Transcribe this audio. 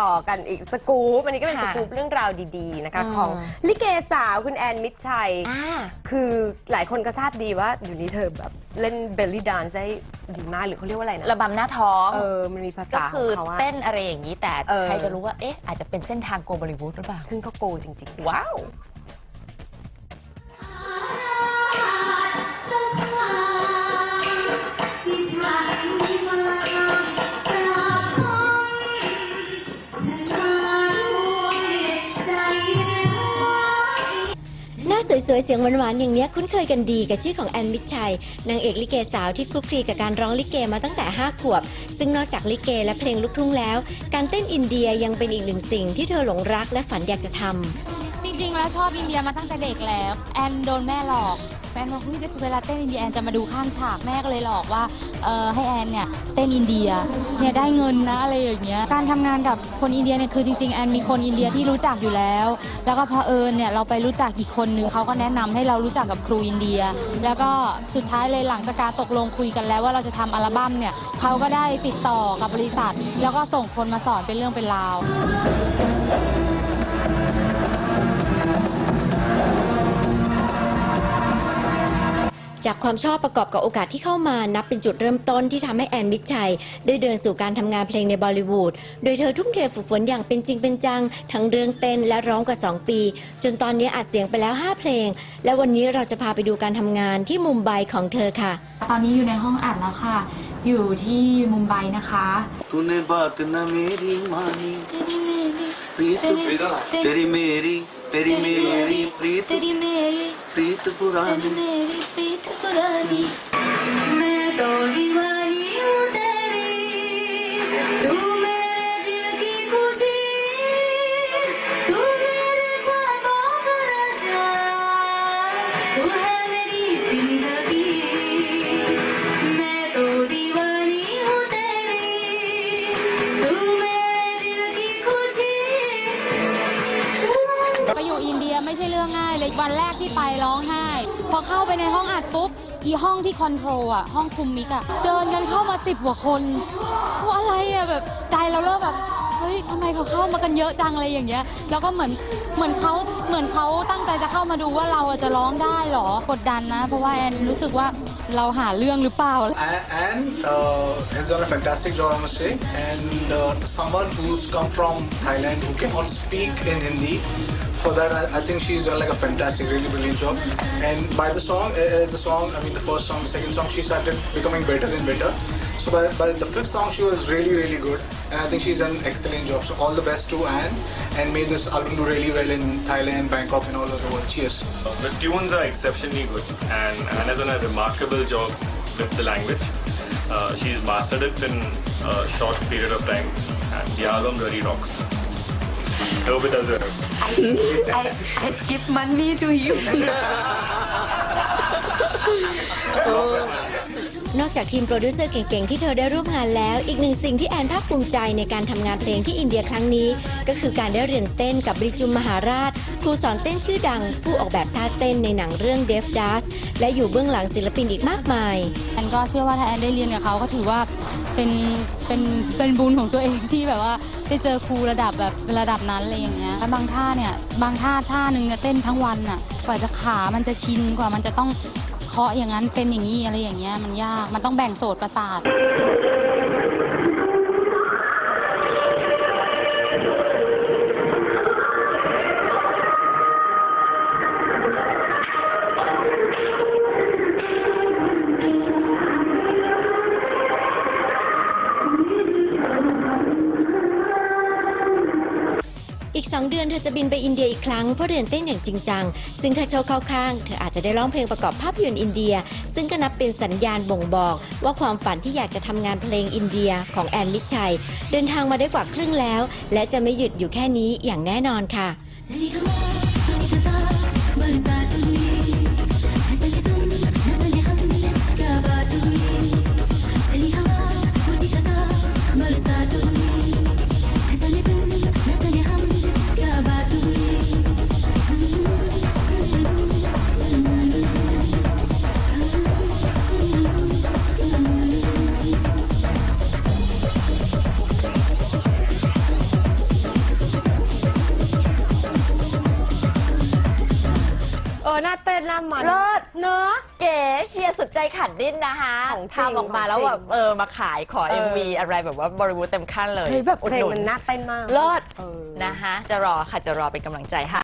ต่อกันอีกสกู๊ปอันนี้ก็เป็นสค่ะกู๊ปเรื่องราวดีๆนะคะอืมของลิเกสาวคุณแอนมิตรชัยอ่าคือหลายคนก็ทราบดีว่าอยู่นี้เธอแบบเล่นเบลลี่ดานซ์ได้ดีมากหรือเขาเรียกว่าอะไรนะระบำหน้าท้องเออมันมีภาก็ษาขคือองเขาอะเต้นอะไรอย่างนี้แต่เออใครจะรู้ว่าเอ๊ะอาจจะเป็นเส้นทางโกบอลิวูดหรือเปล่าซึ่งก็โกจริงๆ ว้าว วยเสียงหวานๆอย่างเนี้ยคุ้นเคยกันดีกับชื่อของแอนมิชชัยนางเอกลิเกสาวที่คลุกคลีกับการร้องลิเกมาตั้งแต่ 5 ขวบ ซึ่งนอกจากลิเกและเพลงลูกทุ่งแล้ว การเต้นอินเดียยังเป็นอีกหนึ่งสิ่งที่เธอหลงรักและฝันอยากจะทำจริงๆแล้วชอบอินเดียมาตั้งแต่เด็กแล้ว แอนโดนแม่หลอก นบอกเฮ้ยเวลาเต้นอินเดียแอนจะมาดูข้างฉากแม่ก็เลยหลอกว่าเออให้แอนเนี่ยเต้นอินเดียเนี่ยได้เงินนะอะไรอย่างเงี้ยการทำงานกับคนอินเดียเนี่ยคือจริงๆแอนมีคนอินเดียที่รู้จักอยู่แล้ว แล้วก็พอเอิญเนี่ยเราไปรู้จักอีกคนนึงเขาก็แนะนำให้เรารู้จักกับครูอินเดีย แล้วก็สุดท้ายเลยหลังจากการตกลงคุยกันแล้วว่าเราจะทำอัลบั้มเนี่ยเขาก็ได้ติดต่อกับบริษัท แล้วก็ส่งคนมาสอนเป็นเรื่องเป็นราว จากความชอบประกอบกับโอกาสที่เข้ามานับเป็นจุดเริ่มต้นที่ทำให้แอนมิชชัย ได้เดินสู่การทำงานเพลงในบอลิวูด โดยเธอทุ่มเทฝึกฝนอย่างเป็นจริงเป็นจัง ทั้งเรื่องเต้นและร้องกว่า 2 ปี จนตอนนี้อัดเสียงไปแล้ว 5 เพลง และวันนี้เราจะพาไปดูการทำงานที่มุมไบของเธอค่ะ ตอนนี้อยู่ในห้องอัดแล้วค่ะ อยู่ที่มุมไบนะคะตุนบาตนาเมรีมานีเตรีเมรีเตรีเมรีเตรีเมรีปีเมรีตรีเรีนี الأقلام เดียไม่ใช่เรื่องง่ายเลยวันแรกที่ไปร้องไห้ พอเข้าไปในห้องอัดปุ๊บอีห้องที่คอนโทรลอะห้องคุมมิกอะเดินกันเข้ามาสิบกว่าคนว่าอะไรอะแบบใจเราเริ่มแบบเฮ้ยทำไมเขาเข้ามากันเยอะจังอะไรอย่างเงี้ย แล้วก็เหมือนเหมือนเขาเหมือนเขาตั้งใจจะเข้ามาดูว่าเราจะร้องได้หรอกดดันนะ เพราะว่าแอนรู้สึกว่าเราหาเรื่องหรือเปล่า A- and uh, has done a fantastic job, I must say. And uh, someone who's come from Thailand who can also speak in Hindi. For that, I, I think she's done like a fantastic, really brilliant job. And by the song, uh, the song, I mean the first song, the second song, she started becoming better and better. So by, by the fifth song, she was really, really good. And I think she's done an excellent job. So all the best to Anne and made this album do really well in Thailand, Bangkok, and all over the world. Cheers. The tunes are exceptionally good, and Anne has done a remarkable job with the language. Uh, she's mastered it in a short period of time, and the album really rocks. Hope it does well. I I give money to you นอกจากทีมโปรดิวเซอร์เก่งๆ ที่เธอได้ร่วมงานแล้ว อีกหนึ่งสิ่งที่แอนภาคภูมิใจในการทำงานเพลงที่อินเดียครั้งนี้ ก็คือการได้เรียนเต้นกับบริจุมมหาราช ครูสอนเต้นชื่อดัง ผู้ออกแบบท่าเต้นในหนังเรื่องเดฟดัสและอยู่เบื้องหลังศิลปินอีกมากมาย แอนก็เชื่อว่าถ้าแอนได้เรียนกับเขาก็ถือว่าเป็นเป็นเป็นบุญของตัวเองที่แบบว่า ได้เจอครูระดับแบบระดับนั้นอะไรอย่างเงี้ยแล้วบางท่าเนี่ยบางท่าท่าหนึ่งเนี่ยเต้นทั้งวันอะกว่าจะขา มันจะชินกว่ามันจะต้องเคาะอย่างนั้นเป็นอย่างนี้อะไรอย่างเงี้ยมันยากมันต้องแบ่งโสดประสาท จะบินไปอินเดียอีกครั้งเพื่อเรียนเต้นอย่างจริงจัง ซึ่งถ้าโชว์เข้าข้าง เธออาจจะได้ร้องเพลงประกอบภาพยนตร์อินเดีย ซึ่งก็นับเป็นสัญญาณบ่งบอก ว่าความฝันที่อยากจะทำงานเพลงอินเดียของแอนลิชัย เดินทางมาได้กว่าครึ่งแล้ว และจะไม่หยุดอยู่แค่นี้อย่างแน่นอนค่ะ มันเลิศเนอะเก๋เชียร์สุดใจขัดดิ้นนะคะของจริงทำออกมาแล้วของจริงแบบเออมาขายขอ เออ MV อะไรแบบว่าบริวูดเต็มขั้นเลยเฮ้ยแบบเพลงอุดหมันน่าเต้นมาก เลิศเออ นะคะจะรอค่ะจะรอเป็นกำลังใจให้